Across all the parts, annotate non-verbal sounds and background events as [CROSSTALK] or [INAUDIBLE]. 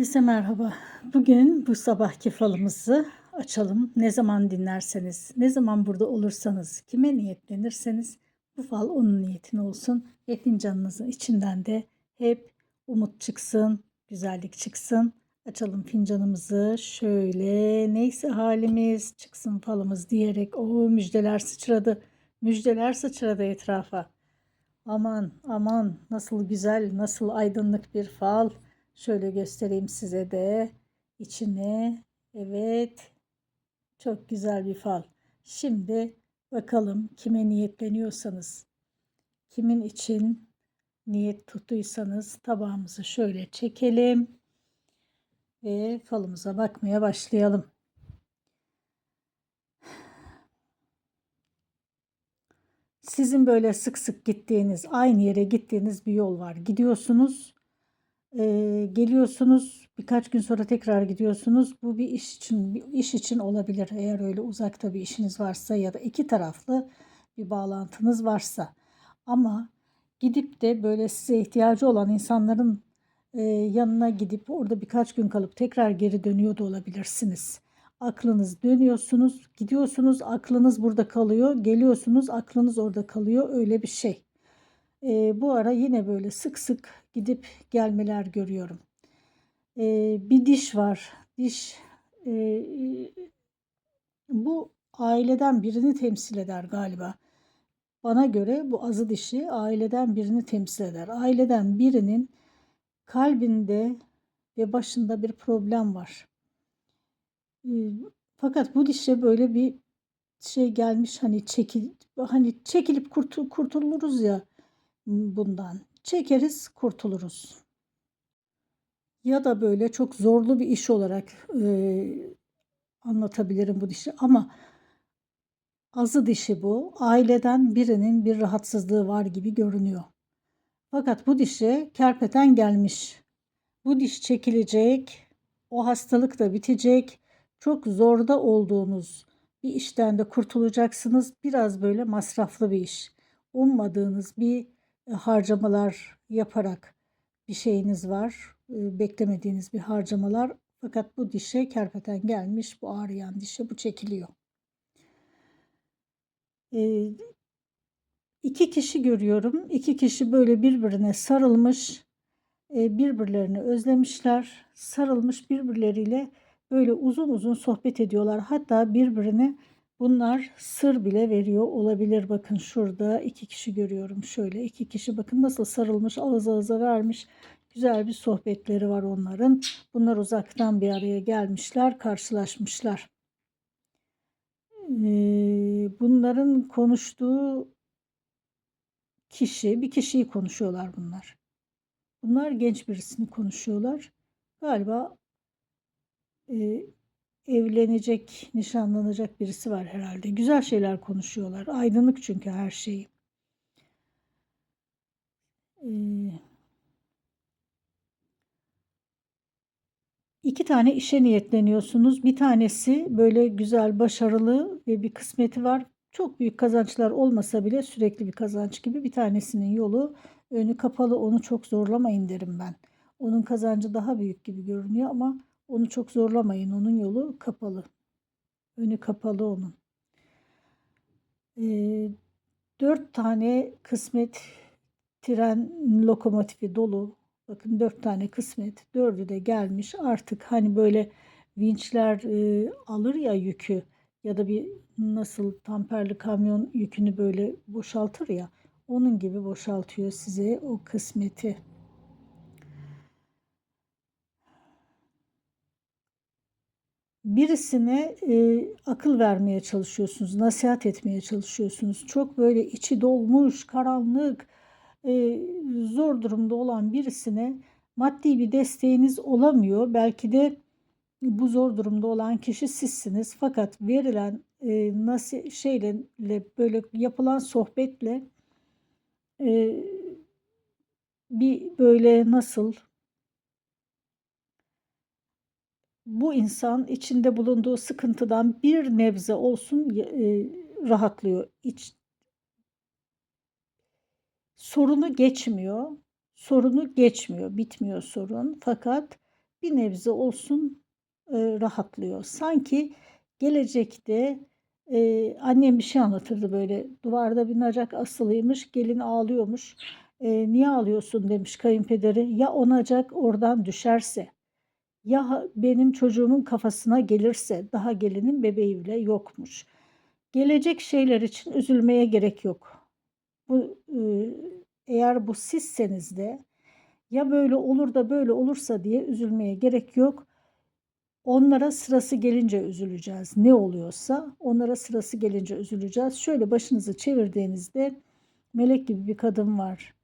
Herkese merhaba. Bugün bu sabahki falımızı açalım. Ne zaman dinlerseniz, ne zaman burada olursanız, kime niyetlenirseniz bu fal onun niyetine olsun. Ve fincanınızın içinden de hep umut çıksın, güzellik çıksın. Açalım fincanımızı. Şöyle neyse halimiz çıksın falımız diyerek o müjdeler sıçradı. Müjdeler sıçradı etrafa. Aman aman nasıl güzel, nasıl aydınlık bir fal. Şöyle göstereyim size de içini. Evet. Çok güzel bir fal. Şimdi bakalım kime niyetleniyorsanız, kimin için niyet tuttuysanız tabağımızı şöyle çekelim ve falımıza bakmaya başlayalım. Sizin böyle sık sık gittiğiniz, aynı yere gittiğiniz bir yol var. Gidiyorsunuz Eee, geliyorsunuz birkaç gün sonra tekrar gidiyorsunuz. Bu bir iş için bir iş için olabilir. Eğer öyle uzakta bir işiniz varsa ya da iki taraflı bir bağlantınız varsa. Ama gidip de böyle size ihtiyacı olan insanların eee, yanına gidip orada birkaç gün kalıp tekrar geri dönüyor da olabilirsiniz. Aklınız dönüyorsunuz, gidiyorsunuz, aklınız burada kalıyor, geliyorsunuz, aklınız orada kalıyor. Öyle bir şey. Eee, bu ara yine böyle sık sık gidip gelmeler görüyorum. Eee, bir diş var. Diş eee, bu aileden birini temsil eder galiba. Bana göre bu azı dişi aileden birini temsil eder. Aileden birinin kalbinde ve başında bir problem var. Fakat bu dişe böyle bir şey gelmiş hani çekil hani çekilip kurtul, kurtuluruz ya bundan. Çekeriz, kurtuluruz. Ya da böyle çok zorlu bir iş olarak e, anlatabilirim bu dişi ama azı dişi bu. Aileden birinin bir rahatsızlığı var gibi görünüyor. Fakat bu dişe kerpeten gelmiş. Bu diş çekilecek, o hastalık da bitecek. Çok zorda olduğunuz bir işten de kurtulacaksınız. Biraz böyle masraflı bir iş. Ummadığınız bir harcamalar yaparak bir şeyiniz var. E, beklemediğiniz bir harcamalar. Fakat bu dişe kerpeten gelmiş. Bu ağrıyan dişe bu çekiliyor. E, iki kişi görüyorum. İki kişi böyle birbirine sarılmış. E, birbirlerini özlemişler. Sarılmış birbirleriyle böyle uzun uzun sohbet ediyorlar. Hatta birbirine Bunlar sır bile veriyor olabilir. Bakın şurada iki kişi görüyorum. Şöyle iki kişi bakın nasıl sarılmış ağız ağıza vermiş. Güzel bir sohbetleri var onların. Bunlar uzaktan bir araya gelmişler, karşılaşmışlar. Ee, bunların konuştuğu kişi, bir kişiyi konuşuyorlar bunlar. Bunlar genç birisini konuşuyorlar. Galiba e, evlenecek, nişanlanacak birisi var herhalde. Güzel şeyler konuşuyorlar. Aydınlık çünkü her şeyi. Ee, iki tane işe niyetleniyorsunuz. Bir tanesi böyle güzel, başarılı ve bir kısmeti var. Çok büyük kazançlar olmasa bile sürekli bir kazanç gibi. Bir tanesinin yolu önü kapalı. Onu çok zorlamayın derim ben. Onun kazancı daha büyük gibi görünüyor ama onu çok zorlamayın. Onun yolu kapalı. Önü kapalı onun. Ee, dört tane kısmet tren lokomotifi dolu. Bakın dört tane kısmet. Dördü de gelmiş. Artık hani böyle vinçler e, alır ya yükü ya da bir nasıl tamperli kamyon yükünü böyle boşaltır ya. Onun gibi boşaltıyor size o kısmeti. Birisine e, akıl vermeye çalışıyorsunuz, nasihat etmeye çalışıyorsunuz. Çok böyle içi dolmuş, karanlık, e, zor durumda olan birisine maddi bir desteğiniz olamıyor. Belki de bu zor durumda olan kişi sizsiniz. Fakat verilen e, nasıl şeyle böyle yapılan sohbetle e, bir böyle nasıl bu insan içinde bulunduğu sıkıntıdan bir nebze olsun e, rahatlıyor. İç, sorunu geçmiyor. Sorunu geçmiyor, bitmiyor sorun. Fakat bir nebze olsun e, rahatlıyor. Sanki gelecekte e, annem bir şey anlatırdı böyle duvarda bir nacak asılıymış gelin ağlıyormuş. E, niye ağlıyorsun demiş kayınpederi. Ya o nacak oradan düşerse ya benim çocuğumun kafasına gelirse daha gelinin bebeği bile yokmuş. Gelecek şeyler için üzülmeye gerek yok. Bu e, eğer bu sizseniz de ya böyle olur da böyle olursa diye üzülmeye gerek yok. Onlara sırası gelince üzüleceğiz. Ne oluyorsa onlara sırası gelince üzüleceğiz. Şöyle başınızı çevirdiğinizde melek gibi bir kadın var.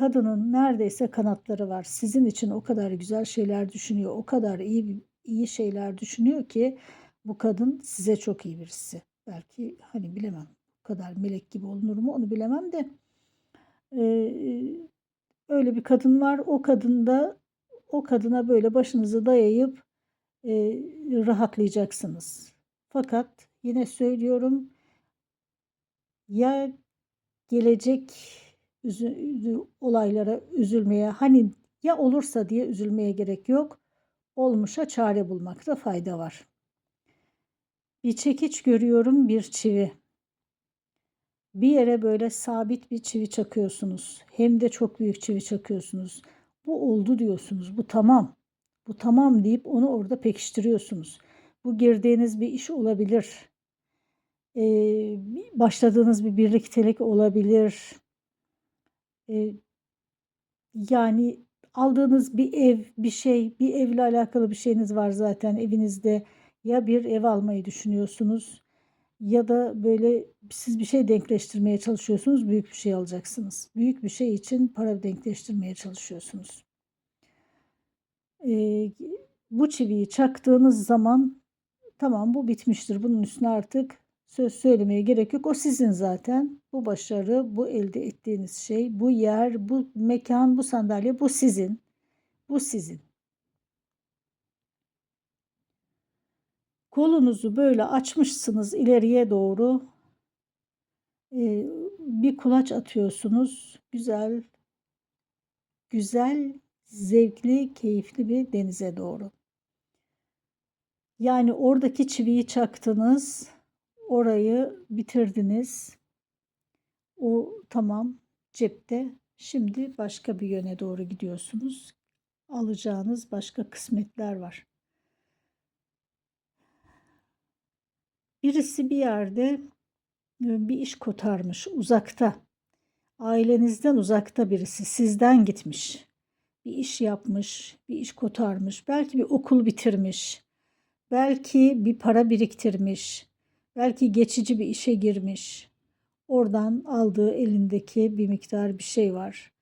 Kadının neredeyse kanatları var. Sizin için o kadar güzel şeyler düşünüyor. O kadar iyi iyi şeyler düşünüyor ki bu kadın size çok iyi birisi. Belki hani bilemem. Bu kadar melek gibi olunur mu onu bilemem de. Ee, öyle bir kadın var. O kadın da o kadına böyle başınızı dayayıp e, rahatlayacaksınız. Fakat yine söylüyorum ya gelecek üzü- olaylara üzülmeye hani ya olursa diye üzülmeye gerek yok. Olmuşa çare bulmakta fayda var. Bir çekiç görüyorum bir çivi. Bir yere böyle sabit bir çivi çakıyorsunuz. Hem de çok büyük çivi çakıyorsunuz. Bu oldu diyorsunuz. Bu tamam. Bu tamam deyip onu orada pekiştiriyorsunuz. Bu girdiğiniz bir iş olabilir. Ee, başladığınız bir birliktelik olabilir. Yani aldığınız bir ev, bir şey, bir evle alakalı bir şeyiniz var zaten evinizde. Ya bir ev almayı düşünüyorsunuz ya da böyle siz bir şey denkleştirmeye çalışıyorsunuz, büyük bir şey alacaksınız. Büyük bir şey için para denkleştirmeye çalışıyorsunuz. Ee, bu çiviyi çaktığınız zaman tamam bu bitmiştir. Bunun üstüne artık söz söylemeye gerek yok. O sizin zaten. Bu başarı, bu elde ettiğiniz şey, bu yer, bu mekan, bu sandalye bu sizin. Bu sizin. Kolunuzu böyle açmışsınız ileriye doğru. Ee, bir kulaç atıyorsunuz. Güzel, güzel, zevkli, keyifli bir denize doğru. Yani oradaki çiviyi çaktınız, orayı bitirdiniz. O tamam cepte. Şimdi başka bir yöne doğru gidiyorsunuz. Alacağınız başka kısmetler var. Birisi bir yerde e, bir iş kotarmış uzakta. Ailenizden uzakta birisi sizden gitmiş. Bir iş yapmış, bir iş kotarmış. Belki bir okul bitirmiş. Belki bir para biriktirmiş. Belki geçici bir işe girmiş. Oradan aldığı elindeki bir miktar bir şey var.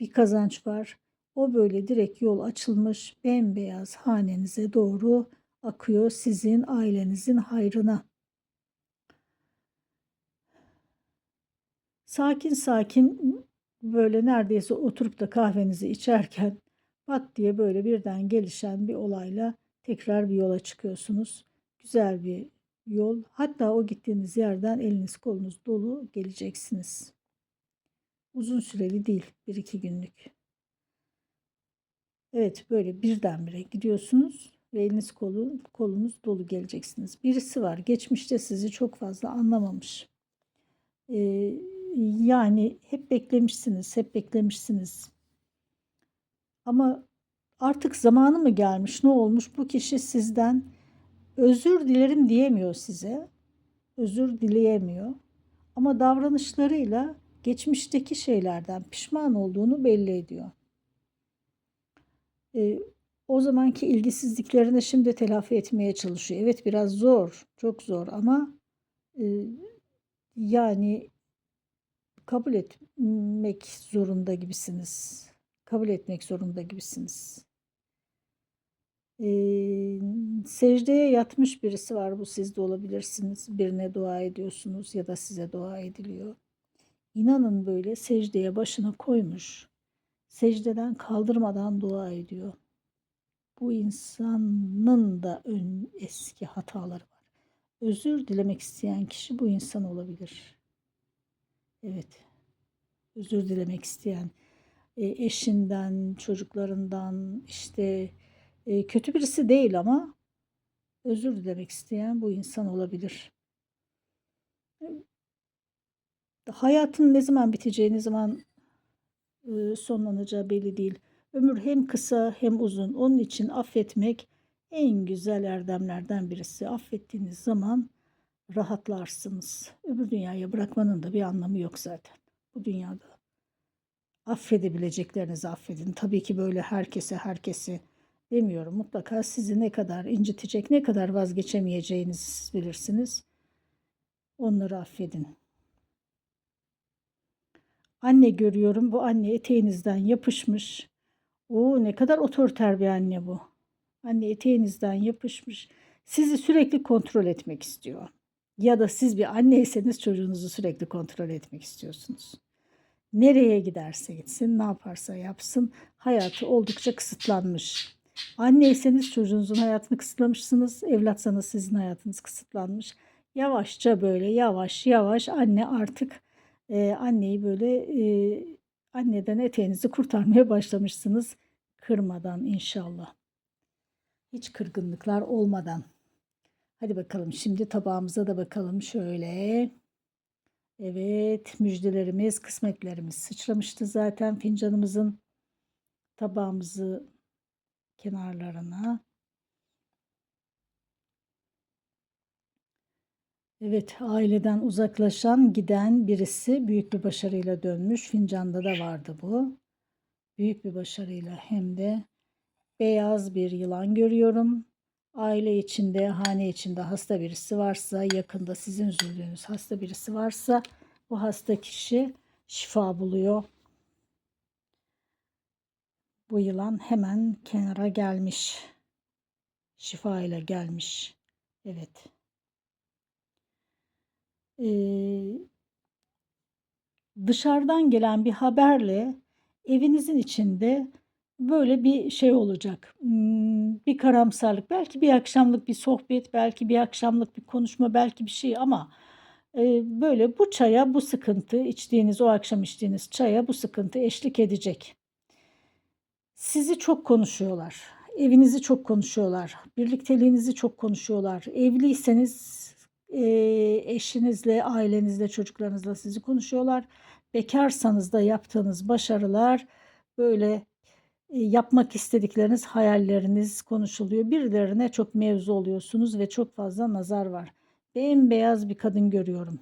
Bir kazanç var. O böyle direkt yol açılmış bembeyaz hanenize doğru akıyor sizin ailenizin hayrına. Sakin sakin böyle neredeyse oturup da kahvenizi içerken pat diye böyle birden gelişen bir olayla tekrar bir yola çıkıyorsunuz. Güzel bir yol. Hatta o gittiğiniz yerden eliniz kolunuz dolu geleceksiniz. Uzun süreli değil, bir iki günlük. Evet, böyle birdenbire gidiyorsunuz ve eliniz kolu, kolunuz dolu geleceksiniz. Birisi var, geçmişte sizi çok fazla anlamamış. Ee, yani hep beklemişsiniz, hep beklemişsiniz. Ama artık zamanı mı gelmiş, ne olmuş? Bu kişi sizden özür dilerim diyemiyor size. Özür dileyemiyor. Ama davranışlarıyla geçmişteki şeylerden pişman olduğunu belli ediyor. Ee, o zamanki ilgisizliklerini şimdi telafi etmeye çalışıyor. Evet biraz zor, çok zor ama e, yani kabul etmek zorunda gibisiniz. Kabul etmek zorunda gibisiniz. Ee, secdeye yatmış birisi var. Bu siz de olabilirsiniz. Birine dua ediyorsunuz ya da size dua ediliyor. İnanın böyle secdeye başını koymuş. Secdeden kaldırmadan dua ediyor. Bu insanın da ön eski hataları var. Özür dilemek isteyen kişi bu insan olabilir. Evet. Özür dilemek isteyen e, eşinden, çocuklarından, işte e, kötü birisi değil ama özür dilemek isteyen bu insan olabilir. Hayatın ne zaman biteceği, ne zaman e, sonlanacağı belli değil. Ömür hem kısa hem uzun. Onun için affetmek en güzel erdemlerden birisi. Affettiğiniz zaman rahatlarsınız. Öbür dünyaya bırakmanın da bir anlamı yok zaten. Bu dünyada affedebileceklerinizi affedin. Tabii ki böyle herkese herkesi demiyorum. Mutlaka sizi ne kadar incitecek, ne kadar vazgeçemeyeceğinizi siz bilirsiniz. Onları affedin. Anne görüyorum. Bu anne eteğinizden yapışmış. Oo ne kadar otoriter bir anne bu. Anne eteğinizden yapışmış. Sizi sürekli kontrol etmek istiyor. Ya da siz bir anneyseniz çocuğunuzu sürekli kontrol etmek istiyorsunuz. Nereye giderse gitsin, ne yaparsa yapsın hayatı oldukça kısıtlanmış. Anneyseniz çocuğunuzun hayatını kısıtlamışsınız, evlatsanız sizin hayatınız kısıtlanmış. Yavaşça böyle yavaş yavaş anne artık e, anneyi böyle e, anneden eteğinizi kurtarmaya başlamışsınız. Kırmadan inşallah. Hiç kırgınlıklar olmadan. Hadi bakalım şimdi tabağımıza da bakalım şöyle. Evet müjdelerimiz, kısmetlerimiz sıçramıştı zaten fincanımızın tabağımızı kenarlarına. Evet, aileden uzaklaşan, giden birisi büyük bir başarıyla dönmüş. Fincanda da vardı bu. Büyük bir başarıyla hem de beyaz bir yılan görüyorum. Aile içinde, hane içinde hasta birisi varsa, yakında sizin üzüldüğünüz hasta birisi varsa bu hasta kişi şifa buluyor. Bu yılan hemen kenara gelmiş. Şifa ile gelmiş. Evet. Ee, dışarıdan gelen bir haberle evinizin içinde böyle bir şey olacak. Hmm, bir karamsarlık, belki bir akşamlık bir sohbet, belki bir akşamlık bir konuşma, belki bir şey ama e, böyle bu çaya bu sıkıntı, içtiğiniz o akşam içtiğiniz çaya bu sıkıntı eşlik edecek. Sizi çok konuşuyorlar. Evinizi çok konuşuyorlar. Birlikteliğinizi çok konuşuyorlar. Evliyseniz e, eşinizle, ailenizle, çocuklarınızla sizi konuşuyorlar. Bekarsanız da yaptığınız başarılar böyle e, yapmak istedikleriniz, hayalleriniz konuşuluyor. Birilerine çok mevzu oluyorsunuz ve çok fazla nazar var. Bembeyaz bir kadın görüyorum.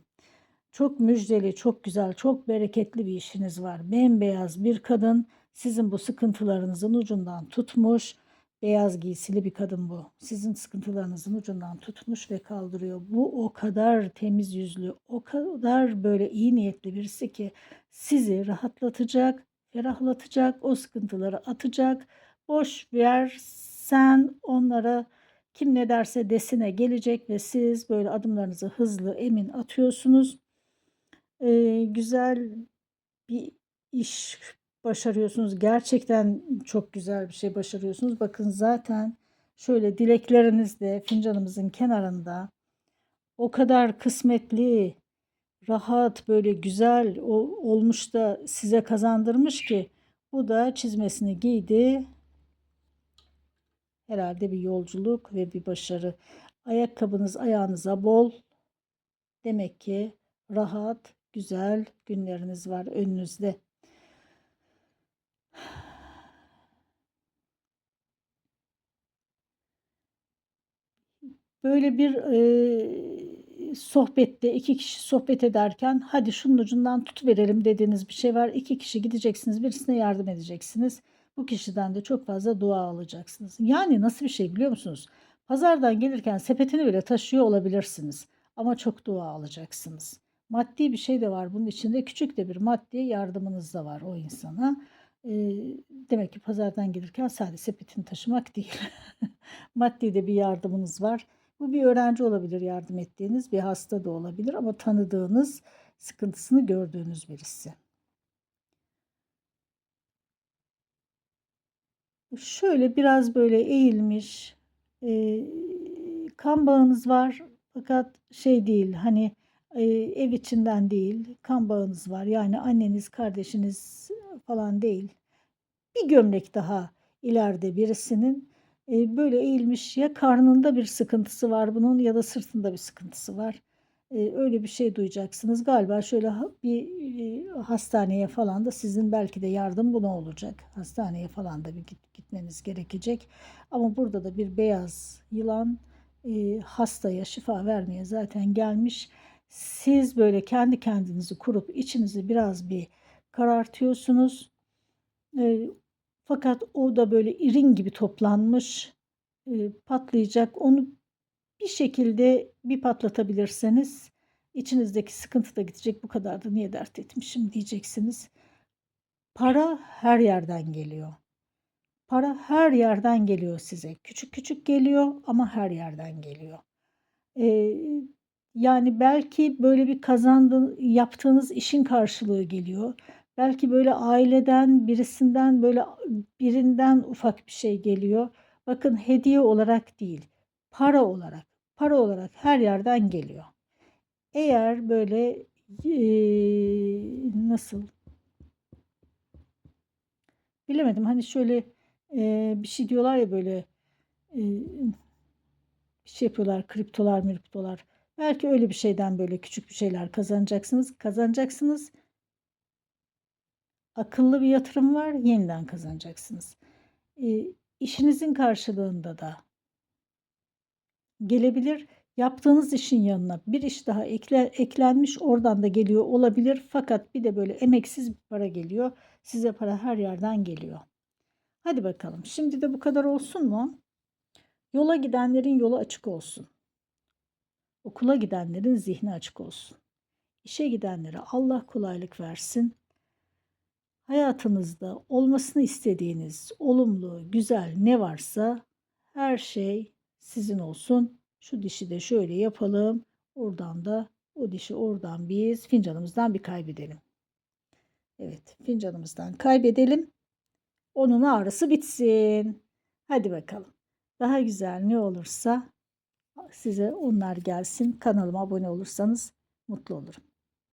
Çok müjdeli, çok güzel, çok bereketli bir işiniz var. Bembeyaz bir kadın sizin bu sıkıntılarınızın ucundan tutmuş. Beyaz giysili bir kadın bu. Sizin sıkıntılarınızın ucundan tutmuş ve kaldırıyor. Bu o kadar temiz yüzlü, o kadar böyle iyi niyetli birisi ki sizi rahatlatacak, ferahlatacak, o sıkıntıları atacak. Boş ver sen onlara kim ne derse desine gelecek ve siz böyle adımlarınızı hızlı, emin atıyorsunuz. Ee, güzel bir iş başarıyorsunuz. Gerçekten çok güzel bir şey başarıyorsunuz. Bakın zaten şöyle dilekleriniz de fincanımızın kenarında o kadar kısmetli, rahat, böyle güzel olmuş da size kazandırmış ki bu da çizmesini giydi. Herhalde bir yolculuk ve bir başarı. Ayakkabınız ayağınıza bol. Demek ki rahat, güzel günleriniz var önünüzde. Böyle bir e, sohbette iki kişi sohbet ederken hadi şunun ucundan tut verelim dediğiniz bir şey var. İki kişi gideceksiniz birisine yardım edeceksiniz. Bu kişiden de çok fazla dua alacaksınız. Yani nasıl bir şey biliyor musunuz? Pazardan gelirken sepetini bile taşıyor olabilirsiniz. Ama çok dua alacaksınız. Maddi bir şey de var bunun içinde. Küçük de bir maddi yardımınız da var o insana. E, demek ki pazardan gelirken sadece sepetini taşımak değil. [LAUGHS] maddi de bir yardımınız var. Bu bir öğrenci olabilir yardım ettiğiniz, bir hasta da olabilir ama tanıdığınız, sıkıntısını gördüğünüz birisi. Şöyle biraz böyle eğilmiş, e, kan bağınız var fakat şey değil hani e, ev içinden değil kan bağınız var yani anneniz kardeşiniz falan değil bir gömlek daha ileride birisinin e, böyle eğilmiş ya karnında bir sıkıntısı var bunun ya da sırtında bir sıkıntısı var. E, öyle bir şey duyacaksınız. Galiba şöyle bir e, hastaneye falan da sizin belki de yardım buna olacak. Hastaneye falan da bir git- gitmeniz gerekecek. Ama burada da bir beyaz yılan e, hastaya şifa vermeye zaten gelmiş. Siz böyle kendi kendinizi kurup içinizi biraz bir karartıyorsunuz. Fakat o da böyle irin gibi toplanmış, e, patlayacak. Onu bir şekilde bir patlatabilirseniz içinizdeki sıkıntı da gidecek. Bu kadar da niye dert etmişim diyeceksiniz. Para her yerden geliyor. Para her yerden geliyor size. Küçük küçük geliyor ama her yerden geliyor. Ee, yani belki böyle bir kazandığın, yaptığınız işin karşılığı geliyor. Belki böyle aileden, birisinden böyle birinden ufak bir şey geliyor. Bakın hediye olarak değil, para olarak, para olarak her yerden geliyor. Eğer böyle eee, nasıl bilemedim hani şöyle eee, bir şey diyorlar ya böyle eee, bir şey yapıyorlar kriptolar miriptolar. Belki öyle bir şeyden böyle küçük bir şeyler kazanacaksınız. Kazanacaksınız. Akıllı bir yatırım var. Yeniden kazanacaksınız. E, işinizin karşılığında da gelebilir. Yaptığınız işin yanına bir iş daha ekle, eklenmiş oradan da geliyor olabilir. Fakat bir de böyle emeksiz bir para geliyor. Size para her yerden geliyor. Hadi bakalım. Şimdi de bu kadar olsun mu? Yola gidenlerin yolu açık olsun. Okula gidenlerin zihni açık olsun. İşe gidenlere Allah kolaylık versin. Hayatınızda olmasını istediğiniz olumlu, güzel ne varsa her şey sizin olsun. Şu dişi de şöyle yapalım. Oradan da o dişi oradan biz fincanımızdan bir kaybedelim. Evet, fincanımızdan kaybedelim. Onun ağrısı bitsin. Hadi bakalım. Daha güzel ne olursa size onlar gelsin. Kanalıma abone olursanız mutlu olurum.